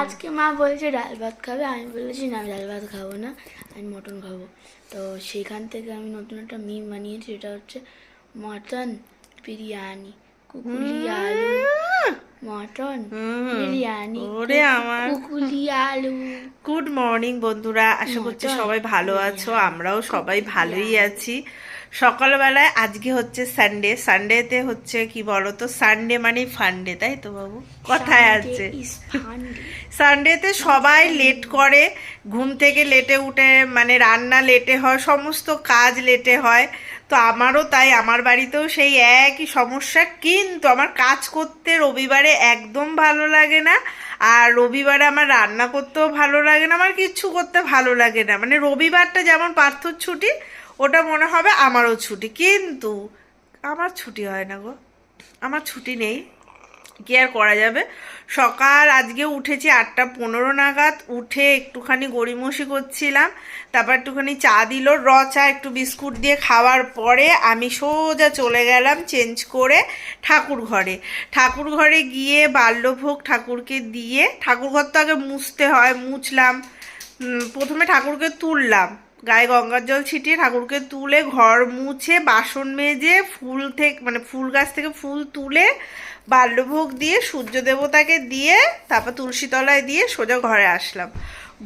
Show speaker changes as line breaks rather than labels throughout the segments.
আজকে মা বলেছে ডাল ভাত খাবে আমি বলেছি না আমি ডাল ভাত খাব না আমি মটন খাব। তো সেখান থেকে আমি নতুন একটা মিম বানিয়েছি এটা হচ্ছে মটন বিরিয়ানি কুকুলি আলু মটন বিরিয়ানি
ওরে আমার।
কুকুলি আলু।
গুড মর্নিং বন্ধুরা। আশা করছি সবাই ভালো আছো আমরাও সবাই ভালোই আছি। সকালবেলায় আজকে হচ্ছে সানডে সানডেতে হচ্ছে কি বলতো? সানডে মানে ফান্ডে তাই তো বাবু? কথায় আছে। সানডেতে সবাই লেট করে ঘুম থেকে লেটে উঠে মানে রান্না লেটে হয় সমস্ত কাজ লেটে হয়। তো আমারও তাই আমার বাড়িতেও সেই একই সমস্যা কিন্তু আমার কাজ করতে রবিবারে একদম ভালো লাগে না আর রবিবারে আমার রান্না করতেও ভালো লাগে না আমার কিচ্ছু করতে ভালো লাগে না। মানে রবিবারটা যেমন পার্থর ছুটি ওটা মনে হবে আমারও ছুটি। কিন্তু আমার ছুটি হয় না গো। আমার ছুটি নেই। কি আর করা যাবে? সকাল, আজকে উঠেছি আটটা পনেরো নাগাদ। উঠে একটুখানি গড়িমসি করছিলাম। তারপর একটুখানি চা দিল, র চা, একটু বিস্কুট দিয়ে খাওয়ার পরে আমি সোজা চলে গেলাম চেঞ্জ করে ঠাকুর ঘরে। ঠাকুর ঘরে গিয়ে বাল্যভোগ ঠাকুরকে দিয়ে, ঠাকুর ঘর তো আগে মুছতে হয়, মুছলাম। প্রথমে ঠাকুরকে তুললাম। গায়ে গঙ্গার জল ছিটিয়ে ঠাকুরকে তুলে ঘর মুছে বাসন মেজে ফুল থেকে মানে ফুল গাছ থেকে ফুল তুলে বাল্যভোগ দিয়ে সূর্য দেবতাকে দিয়ে তারপর তুলসী তলায় দিয়ে সোজা ঘরে আসলাম।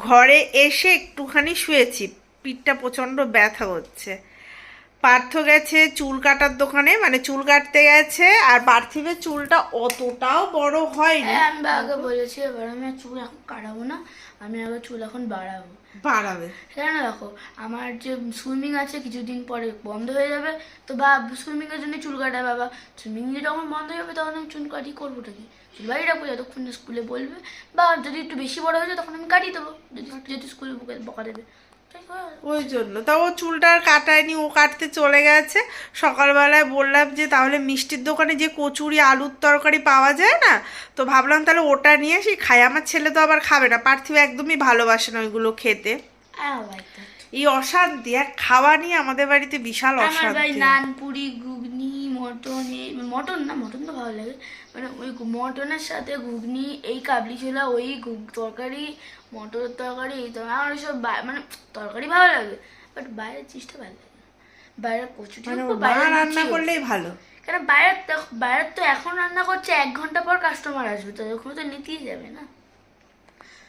ঘরে এসে একটুখানি শুয়েছি, পিঠটা প্রচণ্ড ব্যথা হচ্ছে পার্থ গেছে চুল কাটার দোকানে মানে চুল কাটতে গেছে আর পার্থিবের চুলটা অতটাও বড় হয়নি।
হ্যাঁ আমি আগে বলেছি, এবার আমি চুল এখন কাটাবো না। আমি আবার চুল এখন বাড়াবো।
বাড়াবে।
কেন দেখো আমার যে সুইমিং আছে কিছুদিন পরে বন্ধ হয়ে যাবে তো বা সুইমিং এর জন্য চুল কাটা বাবা। সুইমিং যখন বন্ধ হয়ে যাবে তখন আমি চুল কাটি করবোটা কি? চুল বাড়ি রাখব যতক্ষণ স্কুলে বলবে। বা যদি একটু বেশি বড় হয়ে যায় তখন আমি কাটিয়ে দেবো যদি যদি স্কুলে বকা- দেবে।
ওই জন্য। তা ও চুলটা আর কাটায়নি ও কাটতে চলে গেছে। সকালবেলায় বললাম যে তাহলে মিষ্টির দোকানে যে কচুরি আলুর তরকারি পাওয়া যায় না? তো ভাবলাম তাহলে ওটা নিয়ে আসি খাই। আমার ছেলে তো আবার খাবে না। পার্থিব একদমই ভালোবাসে না ওইগুলো খেতে। এই অশান্তি এক খাওয়া নিয়ে আমাদের বাড়িতে বিশাল অশান্তি।
নান পুরি ঘুগনি মটন মটন না মটন তো ভালো লাগে। মানে ওই মটনের সাথে ঘুগনি এই কাবলি ছোলা ওই তরকারি মটর তরকারি এই তরকারি আমার সব মানে তরকারি ভালো লাগে বাট বাইরের চিজটা ভালো লাগে। বাইরের কচুটি
মানে রান্না করলেই ভালো।
কেন বাইরের তো- বাইরের তো এখন রান্না করছে এক ঘণ্টা পর কাস্টমার আসবে তো ওখানে তো নিতেই যাবে না।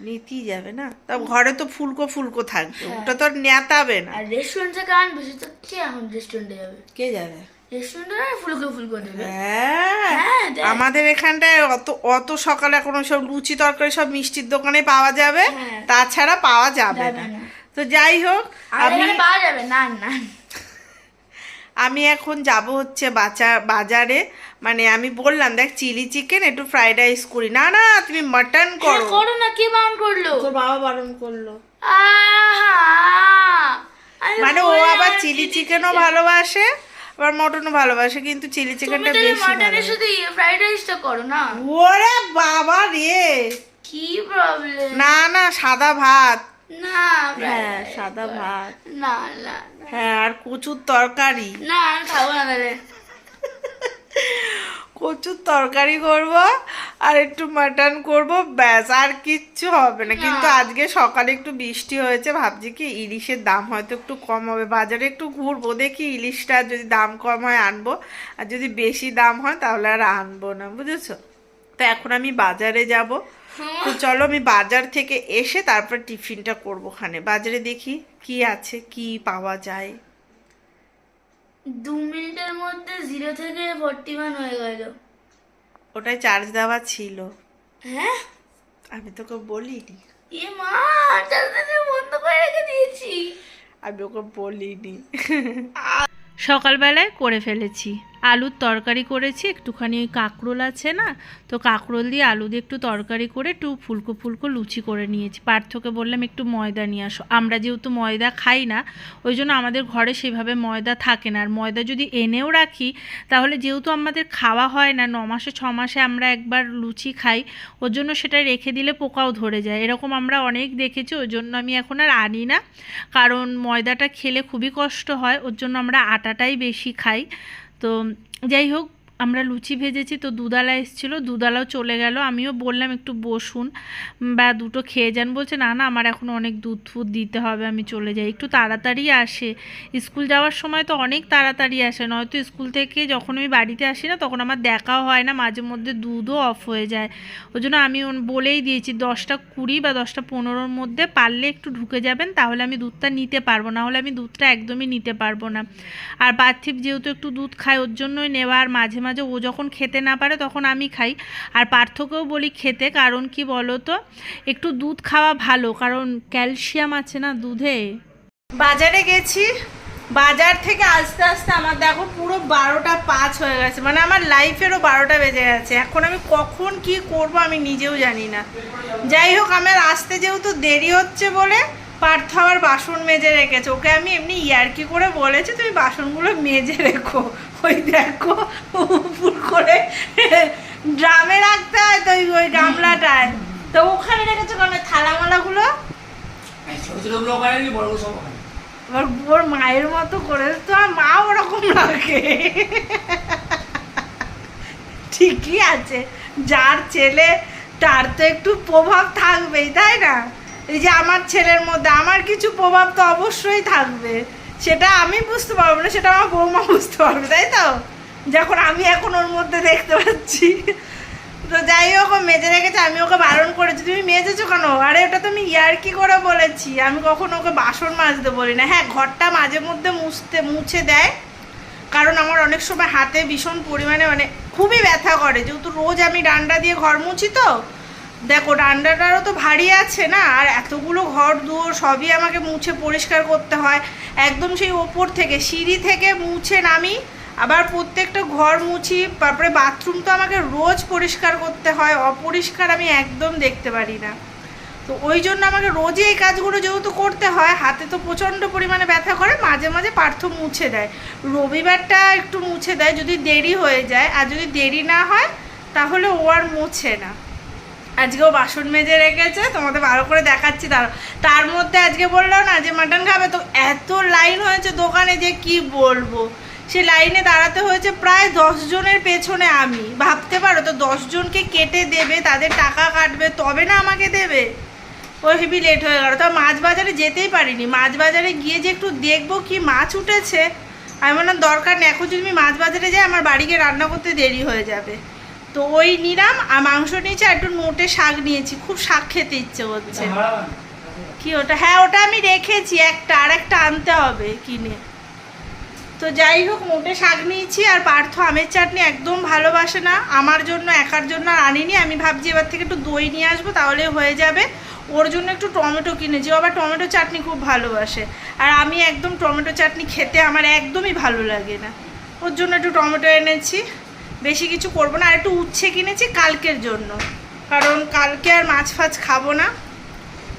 নিতেই যাবে না। তা ঘরে তো ফুলকো ফুলকো থাকবে
হ্যাঁ।
ওটা তো আর নেতাবে না।
আর রেস্টুরেন্ট থেকে আনবে সে তো কে এখন রেস্টুরেন্টে যাবে?
কে যাবে? হ্যাঁ।
হ্যাঁ।
আমাদের এখানটায় অত অত সকালে কোনো সব লুচি তরকারি সব মিষ্টির দোকানে পাওয়া যাবে।
হ্যাঁ।
তাছাড়া পাওয়া যাবে না। তো যাই হোক আমি
পাওয়া যাবে না না।
আমি এখন যাব হচ্ছে বাজার বাজারে। মানে আমি বললাম দেখ চিলি চিকেন একটু ফ্রাইড রাইস করি। না না তুমি মাটন করো।
করো না কে বারণ করল?
তোর বাবা বারণ করল। মানে ও আবার চিলি চিকেনও ভালোবাসে। আবার মটনও ভালোবাসে কিন্তু চিলি চিকেনটা বেশি ভালো
শুধু ফ্রাইড রাইসটা করো না?
ওরে বাবা রে!
কি প্রবলেম
না না সাদা ভাত।
না
হ্যাঁ সাদা ভাত।
না না।
হ্যাঁ আর কচুর তরকারি।
না খাব না
কচুর তরকারি করব আর একটু মাটন করব ব্যাস আর কিচ্ছু হবে না। কিন্তু আজকে সকালে একটু বৃষ্টি হয়েছে ভাবছি কি ইলিশের দাম হয়তো একটু কম হবে। বাজারে একটু ঘুরবো দেখি ইলিশটা যদি দাম কম হয় আনব আর যদি বেশি দাম হয় তাহলে আর আনব না বুঝেছ? তো এখন আমি বাজারে যাব। তো চলো আমি বাজার থেকে এসে তারপর টিফিনটা করব খানে বাজারে দেখি কি আছে কি পাওয়া যায়।
দু মিনিটের মধ্যে জিরো থেকে ফর্টি ওয়ান হয়ে গেল।
ওটাই চার্জ দেওয়া ছিল।
হ্যাঁ?
আমি তোকে বলিনি।
এ মা চার্জারটা বন্ধ করে রেখে দিয়েছি।
আমি ওকে বলিনি। সকালবেলায় করে ফেলেছি। আলুর তরকারি করেছি, একটুখানি ওই কাঁকরোল আছে না? তো কাঁকরোল দিয়ে আলু দিয়ে একটু তরকারি করে একটু ফুলকো ফুলকো লুচি করে নিয়েছি। পার্থকে বললাম, একটু ময়দা নিয়ে আসো। আমরা যেহেতু ময়দা খাই না, ওই জন্য আমাদের ঘরে সেভাবে ময়দা থাকে না। আর ময়দা যদি এনেও রাখি, তাহলে যেহেতু আমাদের খাওয়া হয় না, ন মাসে, ছ মাসে আমরা একবার লুচি খাই, ওর জন্য সেটা রেখে দিলে পোকাও ধরে যায়। এরকম আমরা অনেক দেখেছি ওই জন্য আমি এখন আর আনি না। কারণ ময়দাটা খেলে খুবই কষ্ট হয়, ওর জন্য আমরা আটাটাই বেশি খাই। তো যাই হোক আমরা লুচি ভেজেছি তো দুধালা এসেছিল দুধালাও চলে গেল। আমিও বললাম, একটু বসুন। বা দুটো খেয়ে যান। বলছে, না না, আমার এখন অনেক দুধ ফুদ দিতে হবে, আমি চলে যাই। একটু তাড়াতাড়ি আসে। স্কুল যাওয়ার সময় তো অনেক তাড়াতাড়ি আসে, নয়তো স্কুল থেকে যখন আমি বাড়িতে আসি না, তখন আমার দেখাও হয় না, মাঝে মধ্যে দুধও অফ হয়ে যায়। ওই জন্য আমি বলেই দিয়েছি, দশটা কুড়ি বা দশটা পনেরোর মধ্যে পারলে একটু ঢুকে যাবেন, তাহলে আমি দুধটা নিতে পারব, না হলে আমি দুধটা একদমই নিতে পারব না। আর পার্থিব যেহেতু একটু দুধ খায়, ওর জন্যই নেওয়া আর মাঝে মাঝে ও যখন খেতে না পারে তখন আমি খাই। আর পার্থকেও বলি খেতে, কারণ কি বলো তো একটু দুধ খাওয়া ভালো, কারণ ক্যালসিয়াম আছে না দুধে। বাজারে গেছি, বাজার থেকে আস্তে আস্তে আমার দেখো পুরো বারোটা পাঁচ হয়ে গেছে। মানে আমার লাইফেরও বারোটা বেজে গেছে। এখন আমি কখন কি করব আমি নিজেও জানি না। যাই হোক, আমার আসতে যেহেতু দেরি হচ্ছে বলে পার্থ আবার বাসন মেজে রেখেছে। ওকে আমি এমনি ইয়ার্কি করে বলেছি? তুমি বাসনগুলো মেজে রেখো। ওই দেখো উপর করে ড্রামে রাখতে হয় তো ওই- গামলাটায়। তো ওখানে রেখেছো কেন? থালামালাগুলো? এবার ওর মায়ের মতো করে তো আর মা ওরকম রাখে। ঠিকই আছে। যার ছেলে তার তো একটু প্রভাব থাকবেই তাই না? এই যে আমার ছেলের মধ্যে, আমার কিছু প্রভাব তো অবশ্যই থাকবে। সেটা আমি বুঝতে পারব না, সেটা আমার বৌমা বুঝতে পারবে, তাই তো? যখন আমি এখন ওর মধ্যে দেখতে পাচ্ছি। তো যাই হোক, ও মেজে রেখেছে, আমি ওকে বারণ করেছি, তুমি মেজেছো কেন? আরে, ওটা তো আমি ইয়ার্কি করে বলেছি? আমি কখনো ওকে বাসন মাজতে বলি না। হ্যাঁ ঘরটা মাঝে মধ্যে মুছতে, মুছে দেয়। কারণ আমার অনেক সময় হাতে ভীষণ পরিমাণে মানে খুবই ব্যথা করে। যেহেতু রোজ আমি ডান্ডা দিয়ে ঘর মুছি তো দেখো ডান্ডাটারও তো ভারী আছে না? আর এতগুলো ঘর দুয়ার সবই আমাকে মুছে পরিষ্কার করতে হয়। একদম সেই ওপর থেকে, সিঁড়ি থেকে মুছে নামি, আবার প্রত্যেকটা ঘর মুছি, তারপরে বাথরুম তো আমাকে রোজ পরিষ্কার করতে হয়, অপরিষ্কার আমি একদম দেখতে পারি না। তো ওই জন্য আমাকে রোজই এই কাজগুলো যেহেতু করতে হয়, হাতে তো প্রচণ্ড পরিমাণে ব্যথা করে, মাঝে মাঝে পার্থ মুছে দেয়। রবিবারটা একটু মুছে দেয় যদি দেরি হয়ে যায়, আর যদি দেরি না হয়, তাহলে ও আর মুছে না। আজকেও বাসন মেজে রেখেছে, তোমাদের ভালো করে দেখাচ্ছি তার তার মধ্যে আজকে বলল না যে মাটন খাবে, তো এত লাইন হয়েছে দোকানে যে কি বলব? সে লাইনে দাঁড়াতে হয়েছে প্রায় জনের পেছনে আমি। ভাবতে পারো, তো জনকে কেটে দেবে, তাদের টাকা কাটবে, তবে না আমাকে দেবে? ওই হেবি লেট হয়ে গেল। তো মাছ বাজারে যেতেই পারিনি। মাছ বাজারে গিয়ে যে একটু দেখব কি মাছ উঠেছে, আমি বললাম দরকার নেই, এখন যদি আমি মাছ বাজারে যাই, আমার বাড়িকে রান্না করতে দেরি হয়ে যাবে। তো ওই নিলাম আর মাংস নিয়েছি আর একটু নোটে শাক নিয়েছি। খুব শাক খেতে ইচ্ছে করছে। কি ওটা? হ্যাঁ ওটা আমি রেখেছি। একটা আর একটা আনতে হবে কিনে। তো যাই হোক মোটে শাক নিয়েছি আর পার্থ আমের চাটনি একদম ভালোবাসে না। আমার জন্য একার জন্য আর আনিনি। আমি ভাবছি এবার থেকে একটু দই নিয়ে আসব তাহলে হয়ে যাবে। ওর জন্য একটু টমেটো কিনেছি। আবার টমেটো চাটনি খুব ভালোবাসে। আর আমি একদম টমেটো চাটনি খেতে আমার একদমই ভালো লাগে না। ওর জন্য একটু টমেটো এনেছি। বেশি কিছু করব না, আর একটু উচ্ছে কিনেছি কালকের জন্য। কারণ কালকে আর মাছ ফাছ খাব না।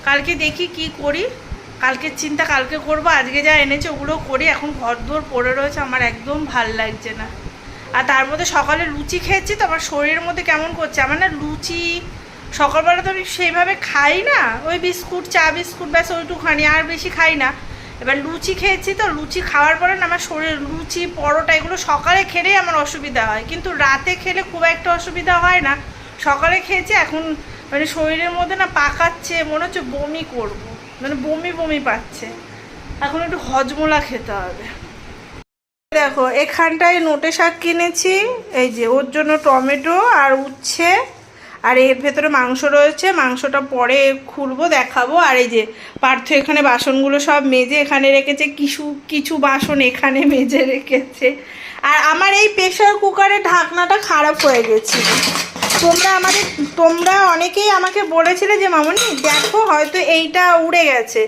কালকে দেখি কি করি। কালকের চিন্তা কালকে করব, আজকে যা এনেছে ওগুলো করি। এখন ঘর দোর পড়ে রয়েছে, আমার একদম ভালো লাগছে না। আর তার মধ্যে সকালে লুচি খেয়েছি তো, আমার শরীরের মধ্যে কেমন করছে? আমার না লুচি সকালবেলা তো আমি সেইভাবে খাই না। ওই বিস্কুট, চা বিস্কুট, ব্যাস ওইটুখানি আর বেশি খাই না। এবার লুচি খেয়েছি তো, লুচি খাওয়ার পরে না আমার শরীর, লুচি, পরোটা এগুলো সকালে খেলেই আমার অসুবিধা হয়। কিন্তু রাতে খেলে খুব একটা অসুবিধা হয় না। সকালে খেয়েছি, এখন মানে শরীরের মধ্যে না পাকাচ্ছে, মনে হচ্ছে বমি করব। মানে বমি বমি পাচ্ছে। এখন একটু হজমোলা খেতে হবে। দেখো, এখানটায় নোটে শাক কিনেছি, এই যে ওর জন্য টমেটো আর উচ্ছে। আর এর ভেতরে মাংস রয়েছে, মাংসটা পরে খুলবো, দেখাবো। আর এই যে পার্থ এখানে বাসনগুলো সব মেজে এখানে রেখেছে, কিছু কিছু বাসন এখানে মেজে রেখেছে। আর আমার এই প্রেশার কুকারের ঢাকনাটা খারাপ হয়ে গেছে তোমরা আমাদের, তোমরা অনেকেই আমাকে বলেছিলে যে, মামনি, দেখো হয়তো এইটা উড়ে গেছে।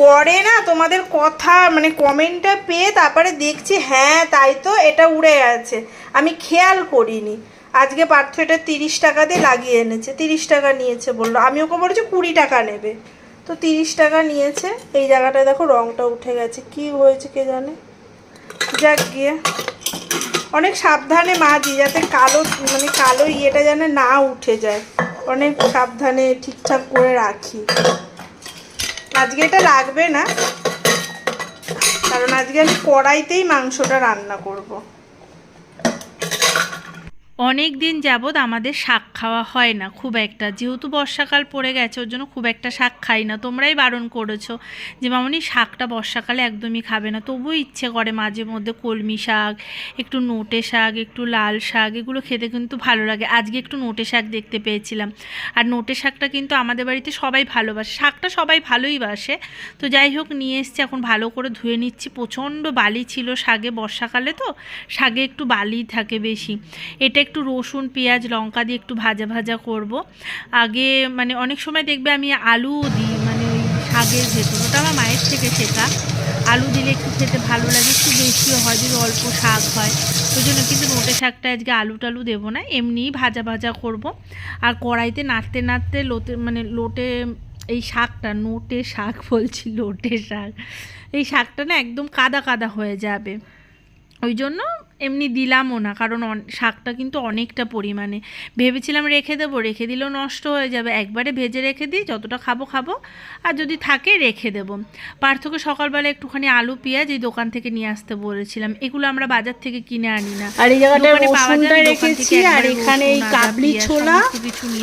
পরে না তোমাদের কথা মানে কমেন্টটা পেয়ে তারপরে দেখছি হ্যাঁ তাই তো, এটা উড়ে গেছে। আমি খেয়াল করিনি। আজকে পার্থ এটা তিরিশ টাকা দিয়ে লাগিয়ে এনেছে, তিরিশ টাকা নিয়েছে বলল। আমি ওকে বলেছি কুড়ি টাকা নেবে। তো তিরিশ টাকা নিয়েছে, এই জায়গাটায় দেখো রংটা উঠে গেছে। কি হয়েছে কে জানে? যাক গিয়ে। অনেক সাবধানে মাজি যাতে কালো মানে কালো ইয়েটা যেন না উঠে যায়। অনেক সাবধানে ঠিকঠাক করে রাখি। আজকে এটা লাগবে না, কারণ আজকে আমি কড়াইতেই মাংসটা রান্না করব।
অনেক দিন যাবৎ আমাদের শাক খাওয়া হয় না, খুব একটা। যেহেতু বর্ষাকাল পড়ে গেছে, ওর জন্য খুব একটা শাক খাই না। তোমরাই বারণ করেছ যে, মামনি, শাকটা বর্ষাকালে একদমই খাবে না। তবুও ইচ্ছে করে মাঝে মধ্যে কলমি শাক, একটু নোটে শাক, একটু লাল শাক, এগুলো খেতে কিন্তু ভালো লাগে। আজকে একটু নোটে শাক দেখতে পেয়েছিলাম। আর নোটে শাকটা কিন্তু আমাদের বাড়িতে সবাই ভালোবাসে। শাকটা সবাই ভালোই বাসে। তো যাই হোক, নিয়ে এসছি, এখন ভালো করে ধুয়ে নিচ্ছি। প্রচণ্ড বালি ছিল শাকে বর্ষাকালে তো শাকে একটু বালি থাকে বেশি। এটা একটু রসুন, পেঁয়াজ, লঙ্কা দিয়ে একটু ভাজা ভাজা করব। আগে মানে অনেক সময় দেখবে আমি আলুও দিই মানে ওই শাকের ভেতর, ওটা আমার মায়ের থেকে শেখা। আলু দিলে একটু খেতে ভালো লাগে, একটু বেশিও হয়, যদি অল্প শাক হয়। ওই জন্য কিন্তু নোটে শাকটা আজকে আলু টালু দেবো না, এমনিই ভাজা ভাজা করব। আর কড়াইতে নাড়তে নাড়তে লোতে মানে লোটে এই শাকটা, নোটে শাক বলছি, লোটে শাক, এই শাকটা না একদম কাদা কাদা হয়ে যাবে। ওই জন্য এমনি দিলামও না কারণ শাকটা কিন্তু অনেকটা পরিমাণে। ভেবেছিলাম রেখে দেবো রেখে দিলেও নষ্ট হয়ে যাবে। একবারে ভেজে রেখে দিই যতটা খাব খাব আর যদি থাকে রেখে দেবো। পার্থকে সকালবেলা একটুখানি আলু পেঁয়াজ এই দোকান থেকে নিয়ে আসতে বলেছিলাম। এগুলো আমরা বাজার থেকে কিনে আনি না।
আর এই জায়গাটা রসুনটা রেখেছি আর এখানে এই কাবলি ছোলা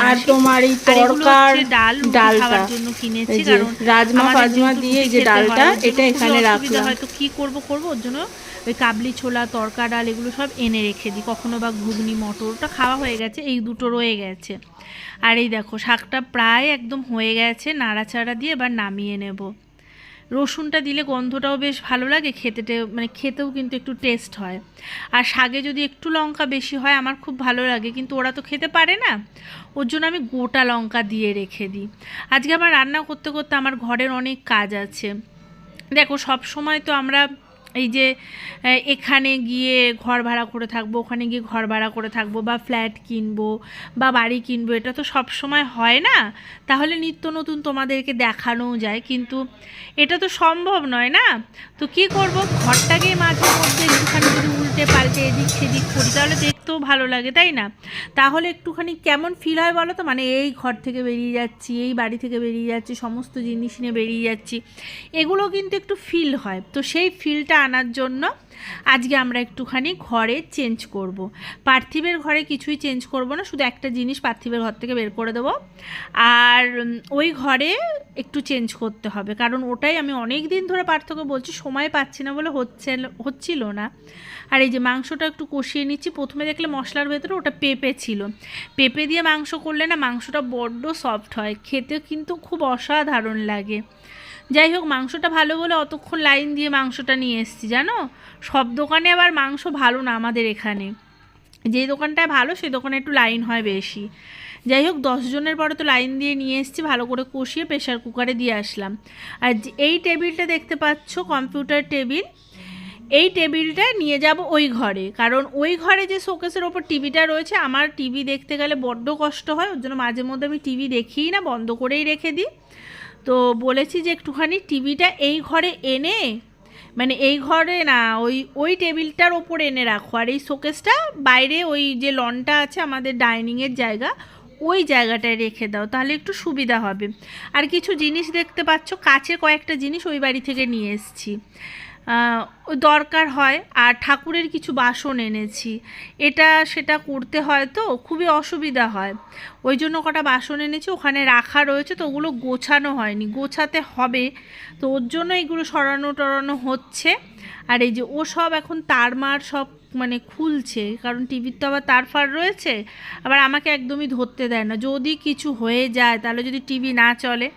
আর তোমার এই তরকার
ডাল
ডালটা।
খাওয়ার জন্য কিনেছি কারণ
রাজমা ফাজমা দিয়ে যে ডালটা এটা এখানে রাখলাম।
হয়। তো কি করব করব? ওর জন্য ওই কাবলি ছোলা তরকা ডাল এগুলো সব এনে রেখে দিই। কখনো বা ঘুগনি, মটর, ওটা খাওয়া হয়ে গেছে, এই দুটো রয়ে গেছে। আর এই দেখো, শাকটা প্রায় একদম হয়ে গেছে, নাড়াচাড়া দিয়ে এবার নামিয়ে নেব। রসুনটা দিলে গন্ধটাও বেশ ভালো লাগে খেতে মানে খেতেও কিন্তু একটু টেস্ট হয়। আর শাকে যদি একটু লঙ্কা বেশি হয়, আমার খুব ভালো লাগে, কিন্তু ওরা তো খেতে পারে না। ওর জন্য আমি গোটা লঙ্কা দিয়ে রেখে দিই। আজকে আমার রান্না করতে করতে আমার ঘরের অনেক কাজ আছে। দেখো সব সময় তো আমরা এই যে এখানে গিয়ে ঘর ভাড়া করে থাকব, ওখানে গিয়ে ঘর ভাড়া করে থাকব বা ফ্ল্যাট কিনবো বা বাড়ি কিনবো, এটা তো সব সময় হয় না। তাহলে নিত্য নতুন তোমাদেরকে দেখানোও যায়, কিন্তু এটা তো সম্ভব নয় না? তো কি করব? ঘরটাকে মাঝে মধ্যে একটুখানি যদি উল্টে পাল্টে এদিক সেদিক করি, তাহলে দেখতেও ভালো লাগে, তাই না? তাহলে একটুখানি কেমন ফিল হয় বলো তো? মানে এই ঘর থেকে বেরিয়ে যাচ্ছি, এই বাড়ি থেকে বেরিয়ে যাচ্ছি, সমস্ত জিনিস নিয়ে বেরিয়ে যাচ্ছি, এগুলো কিন্তু একটু ফিল হয়। তো সেই ফিলটা আনার জন্য আজকে আমরা একটুখানি ঘরে চেঞ্জ করব। পার্থিবের ঘরে কিছুই চেঞ্জ করব না, শুধু একটা জিনিস পার্থিবের ঘর থেকে বের করে দেবো। আর ওই ঘরে একটু চেঞ্জ করতে হবে, কারণ ওটাই আমি অনেক দিন ধরে পার্থক্য বলছি, সময় পাচ্ছি না বলে হচ্ছে, হচ্ছিল না। আর এই যে মাংসটা একটু কষিয়ে নিচ্ছি, প্রথমে দেখলে মশলার ভেতরে ওটা পেঁপে ছিল। পেঁপে দিয়ে মাংস করলে না মাংসটা বড্ড সফট হয়, খেতে কিন্তু খুব অসাধারণ লাগে। যাই হোক, মাংসটা ভালো বলে অতক্ষণ লাইন দিয়ে মাংসটা নিয়ে এসেছি, জানো? সব দোকানে আবার মাংস ভালো না আমাদের এখানে। যে দোকানটায় ভালো, সেই দোকানে একটু লাইন হয় বেশি। যাই হোক, দশ জনের পরে তো লাইন দিয়ে নিয়ে এসেছি, ভালো করে কষিয়ে প্রেশার কুকারে দিয়ে আসলাম। আর এই টেবিলটা দেখতে পাচ্ছ, কম্পিউটার টেবিল, এই টেবিলটা নিয়ে যাব ওই ঘরে। কারণ ওই ঘরে যে শোকেসের ওপর টিভিটা রয়েছে, আমার টিভি দেখতে গেলে বড্ড কষ্ট হয়, ওর জন্য মাঝে মধ্যে আমি টিভি দেখিই না, বন্ধ করেই রেখে দিই। তো বলেছি যে একটুখানি টিভিটা এই ঘরে এনে মানে এই ঘরে না, ওই ওই টেবিলটার ওপর এনে রাখো। আর এই শোকেসটা বাইরে ওই যে লনটা আছে আমাদের ডাইনিংয়ের জায়গা, ওই জায়গাটায় রেখে দাও, তাহলে একটু সুবিধা হবে। আর কিছু জিনিস দেখতে পাচ্ছ কাছে কয়েকটা জিনিস ওই বাড়ি থেকে নিয়ে এসেছি। দরকার হয়, আর ঠাকুরের কিছু বাসন এনেছি। এটা সেটা করতে হয় তো, খুবই অসুবিধা হয়। ওই জন্য কটা বাসন এনেছি, ওখানে রাখা রয়েছে, তো ওগুলো গোছানো হয়নি। গোছাতে হবে, তো ওর জন্য এগুলো সরানো টরানো হচ্ছে। আর এই যে ও সব এখন তার মার সব মানে খুলছে, কারণ টিভির তো আবার তার ফার রয়েছে, আবার আমাকে একদমই ধরতে দেয় না। যদি কিছু হয়ে যায়, তাহলে যদি টিভি না চলে,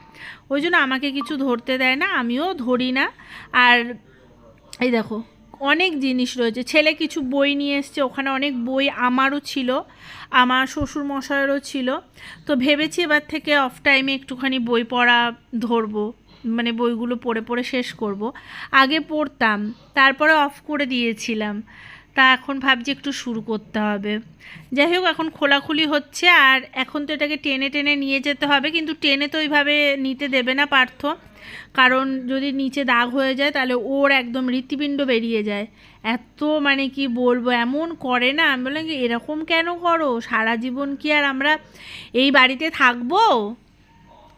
ওই জন্য আমাকে কিছু ধরতে দেয় না, আমিও ধরি না। আর এই দেখো। অনেক জিনিস রয়েছে। ছেলে কিছু বই নিয়ে এসছে, ওখানে অনেক বই আমারও ছিল, আমার শ্বশুর মশাইয়েরও ছিল। তো ভেবেছি এবার থেকে অফ টাইমে একটুখানি বই পড়া ধরবো মানে বইগুলো পড়ে পড়ে শেষ করব। আগে পড়তাম, তারপরে অফ করে দিয়েছিলাম। তা এখন ভাবছি একটু শুরু করতে হবে। যাই হোক, এখন খোলাখুলি হচ্ছে আর এখন তো এটাকে টেনে টেনে নিয়ে যেতে হবে, কিন্তু টেনে তো ওইভাবে নিতে দেবে না পার্থ। কারণ যদি নিচে দাগ হয়ে যায়, তাহলে ওর একদম হৃৎপিণ্ড বেরিয়ে যায়। এত মানে কি বলব, এমন করে না। আমি বললাম এরকম কেন করো? সারা জীবন কি আর আমরা এই বাড়িতে থাকব?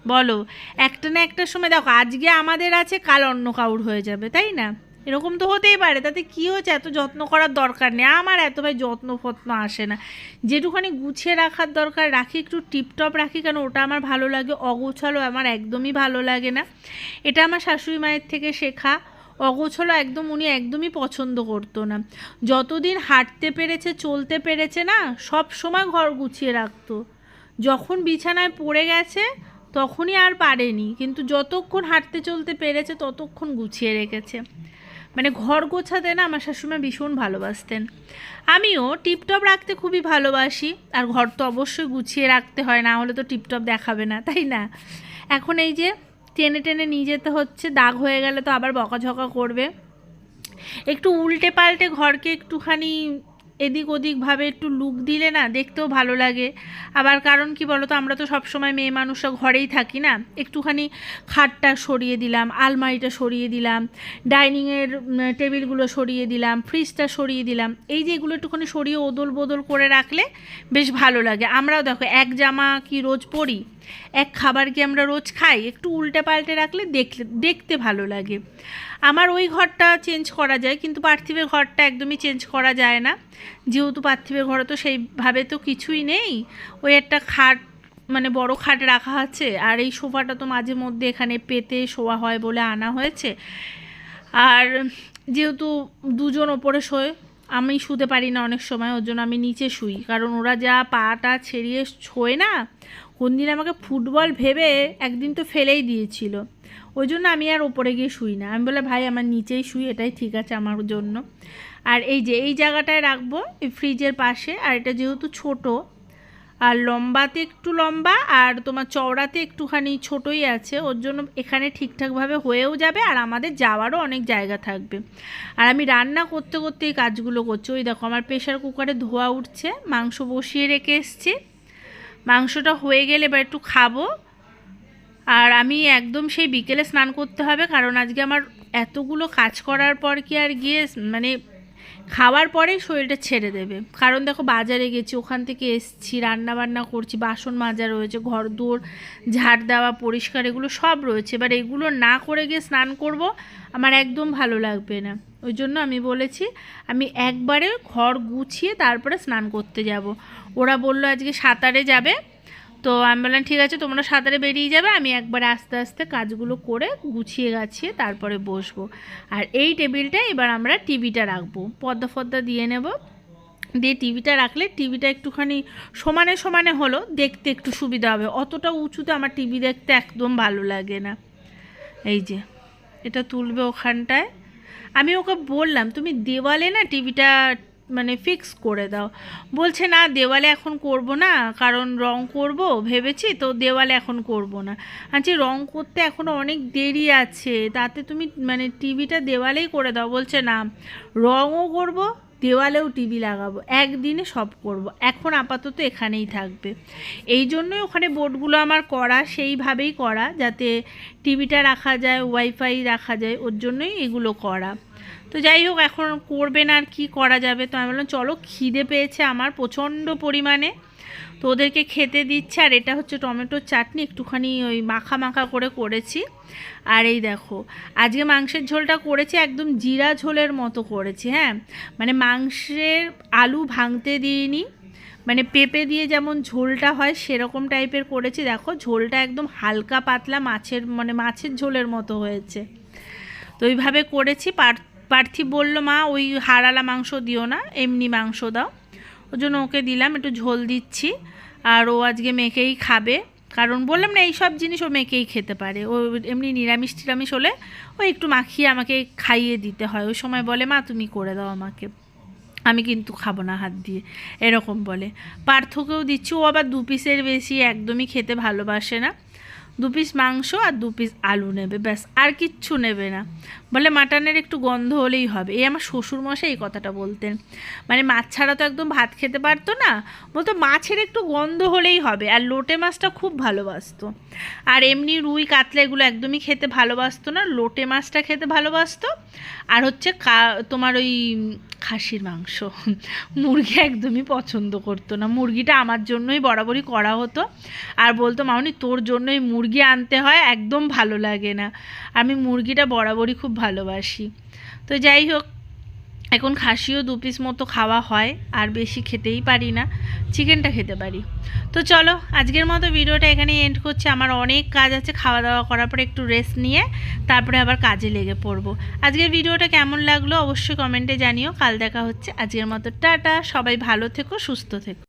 বলো। একটা না একটা সময় দেখো, আজকে আমাদের আছে, কাল অন্য কাউর হয়ে যাবে, তাই না? এরকম তো হতেই পারে, তাতে কি হচ্ছে? এত যত্ন করার দরকার নেই। আমার এত ভাই যত্ন ফত্ন আসে না। যেটুখানি গুছিয়ে রাখার দরকার, রাখি, একটু টিপটপ রাখি কেন ওটা আমার ভালো লাগে, অগোছালো আমার একদমই ভালো লাগে না। এটা আমার শাশুড়ি মায়ের থেকে শেখা। অগোছালো একদম উনি একদমই পছন্দ করতো না। যতদিন হাঁটতে পেরেছে, চলতে পেরেছে না, সব সময় ঘর গুছিয়ে রাখতো। যখন বিছানায় পড়ে গেছে, তখনই আর পারেনি। কিন্তু যতক্ষণ হাঁটতে, চলতে পেরেছে, ততক্ষণ গুছিয়ে রেখেছে। মানে ঘর গোছাতে না আমার শাশুমা ভীষণ ভালোবাসতেন। আমিও টিপটপ রাখতে খুবই ভালোবাসি, আর ঘর তো অবশ্যই গুছিয়ে রাখতে হয়, না হলে তো টিপটপ দেখাবে না, তাই না? এখন এই যে টেনে টেনে নিয়ে যেতে হচ্ছে, দাগ হয়ে গেলে তো আবার বকাঝকা করবে। একটু উল্টে পাল্টে ঘরকে একটুখানি এদিক ওদিকভাবে একটু লুক দিলে না দেখতেও ভালো লাগে। আবার কারণ কি বলো তো আমরা তো সবসময় মেয়ে মানুষরা ঘরেই থাকি না। একটুখানি খাটটা সরিয়ে দিলাম, আলমারিটা সরিয়ে দিলাম, ডাইনিংয়ের টেবিলগুলো সরিয়ে দিলাম ফ্রিজটা সরিয়ে দিলাম। এই যে এগুলো একটুখানি সরিয়ে ওদল বদল করে রাখলে বেশ ভালো লাগে। আমরাও দেখো, এক জামা কি রোজ পরি, এক খাবার কি আমরা রোজ খাই? একটু উল্টে পাল্টে রাখলে দেখলে, দেখতে ভালো লাগে। আমার ওই ঘরটা চেঞ্জ করা যায়, কিন্তু পার্থিবের ঘরটা একদমই চেঞ্জ করা যায় না। যেহেতু পার্থিবের ঘরে তো সেইভাবে তো কিছুই নেই। ওই একটা খাট মানে বড় খাট রাখা আছে, আর এই সোফাটা তো মাঝে মধ্যে এখানে পেতে শোয়া হয় বলে আনা হয়েছে। আর যেহেতু দুজন ওপরে শোয়, আমি শুতে পারি না অনেক সময়, ওর জন্য আমি নিচে শুই। কারণ ওরা যা পাটা ছেড়িয়ে শোয় না কোন দিন আমাকে ফুটবল ভেবে একদিন তো ফেলেই দিয়েছিল। ওই জন্য আমি আর ওপরে গিয়ে শুই না। আমি বলে ভাই, আমার নিচেই শুই, এটাই ঠিক আছে আমার জন্য। আর এই যে, এই জায়গাটায় রাখব, এই ফ্রিজের পাশে। আর এটা যেহেতু ছোট, আর লম্বাতে একটু লম্বা, আর তোমার চওড়াতে একটুখানি ছোটই আছে, ওর জন্য এখানে ঠিকঠাকভাবে হয়েও যাবে, আর আমাদের যাওয়ারও অনেক জায়গা থাকবে। আর আমি রান্না করতে করতে এই কাজগুলো করছি। ওই দেখো, আমার প্রেশার কুকারে ধোয়া উঠছে, মাংস বসিয়ে রেখে এসছি। মাংসটা হয়ে গেলে এবার একটু খাব। আর আমি একদম সেই বিকেলে স্নান করতে হবে, কারণ আজকে আমার এতগুলো কাজ করার পর কি আর গিয়ে মানে খাওয়ার পরেই শরীরটা ছেড়ে দেবে। কারণ দেখো বাজারে গেছি, ওখান থেকে এসছি রান্না বান্না করছি, বাসন মাজা রয়েছে, ঘর দৌড় ঝাড় দেওয়া, পরিষ্কার এগুলো সব রয়েছে। এবার এগুলো না করে গিয়ে স্নান করব, আমার একদম ভালো লাগবে না। ওই জন্য আমি বলেছি, আমি একবারে ঘর গুছিয়ে তারপরে স্নান করতে যাব। ওরা বলল আজকে সাঁতারে যাবে তো আমি বললাম, ঠিক আছে, তোমরা সাঁতারে বেরিয়ে যাবে। আমি একবারে আস্তে আস্তে কাজগুলো করে গুছিয়ে গাছিয়ে তারপরে বসবো। আর এই টেবিলটা এবার আমরা টিভিটা রাখব। পদ্মা ফর্দা দিয়ে নেব। দিয়ে টিভিটা রাখলে টিভিটা একটুখানি সমানে সমানে হলো, দেখতে একটু সুবিধা হবে। অতটা উঁচুতে আমার টিভি দেখতে একদম ভালো লাগে না। এই যে, এটা তুলবে ওখানটায়। আমি ওকে বললাম, তুমি দেওয়ালে না টিভিটা মানে ফিক্স করে দাও। বলছে, না, দেওয়ালে এখন করব না, কারণ রং করব, ভেবেছি, তো দেওয়ালে এখন করব না। আচ্ছা রং করতে এখনও অনেক দেরি আছে, তাতে তুমি মানে টিভিটা দেওয়ালেই করে দাও। বলছে, না, রঙও করব, দেওয়ালেও টিভি লাগাবো, একদিনে সব করব, এখন আপাতত এখানেই থাকবে। এই জন্যই ওখানে বোর্ডগুলো আমার করা, সেইভাবেই করা, যাতে টিভিটা রাখা যায় ওয়াইফাই রাখা যায়, ওর জন্যই এগুলো করা। তো যাই হোক, এখন করবে না আর কী করা যাবে? তো আমি বললাম, চলো, খিদে পেয়েছে আমার প্রচণ্ড পরিমাণে। তো ওদেরকে খেতে দিচ্ছে, আর এটা হচ্ছে টমেটোর চাটনি, একটুখানি ওই মাখা মাখা করে করেছি। আর এই দেখো, আজকে মাংসের ঝোলটা করেছি, একদম জিরা ঝোলের মতো করেছি হ্যাঁ? মানে মাংসের আলু ভাঙতে দিইনি মানে পেঁপে দিয়ে যেমন ঝোলটা হয়, সেরকম টাইপের করেছি। দেখো, ঝোলটা একদম হালকা পাতলা মাছের মানে মাছের ঝোলের মতো হয়েছে। তো ওইভাবে করেছি, পার পার্থিব বলল, মা, ওই হারালা মাংস দিও না, এমনি মাংস দাও। ওই জন্য ওকে দিলাম, একটু ঝোল দিচ্ছি। আর ও আজকে মেখেই খাবে। কারণ বললাম না এই সব জিনিস ও মেখেই খেতে পারে। ও এমনি নিরামিষ টিরামিষ হলে ও একটু মাখিয়ে আমাকে খাইয়ে দিতে হয়। ওই সময় বলে, মা, তুমি করে দাও আমাকে। আমি কিন্তু খাব না হাত দিয়ে। এরকম বলে। পার্থকেও দিচ্ছি। ও আবার দু পিসের বেশি একদমই খেতে ভালোবাসে না। দু পিস মাংস আর দু পিস আলু নেবে, ব্যাস, আর কিচ্ছু নেবে না। বলে মাটনের একটু গন্ধ হলেই হবে। এই আমার শ্বশুর মশাই এই কথাটা বলতেন। মানে মাছ ছাড়া তো একদম ভাত খেতে পারতো না। বলতো মাছের একটু গন্ধ হলেই হবে। আর লোটে মাছটা খুব ভালোবাসতো। আর এমনি রুই, কাতলা এগুলো একদমই খেতে ভালোবাসতো না। লোটে মাছটা খেতে ভালোবাসতো। আর হচ্ছে কা তোমার ওই খাসির মাংস। মুরগি একদমই পছন্দ করতো না। মুরগিটা আমার জন্যই বরাবরই করা হতো। আর বলতো, মাউনি, তোর জন্যই মুরগি আনতে হয়, একদম ভালো লাগে না। আমি মুরগিটা বরাবরই খুব ভালোবাসি। তো যাই হোক এখন খাসিও দু পিস মতো খাওয়া হয়, আর বেশি খেতেই পারি না, চিকেনটা খেতে পারি। তো চলো, আজকের মতো ভিডিওটা এখানে এন্ড করছি। আমার অনেক কাজ আছে খাওয়া দাওয়া করার পরে একটু রেস্ট নিয়ে, তারপরে আবার কাজে লেগে পড়ব। আজকের ভিডিওটা কেমন লাগল অবশ্যই কমেন্টে জানিও। কাল দেখা হচ্ছে। আজকের মতো টাটা, সবাই ভালো থেকো, সুস্থ থেকো।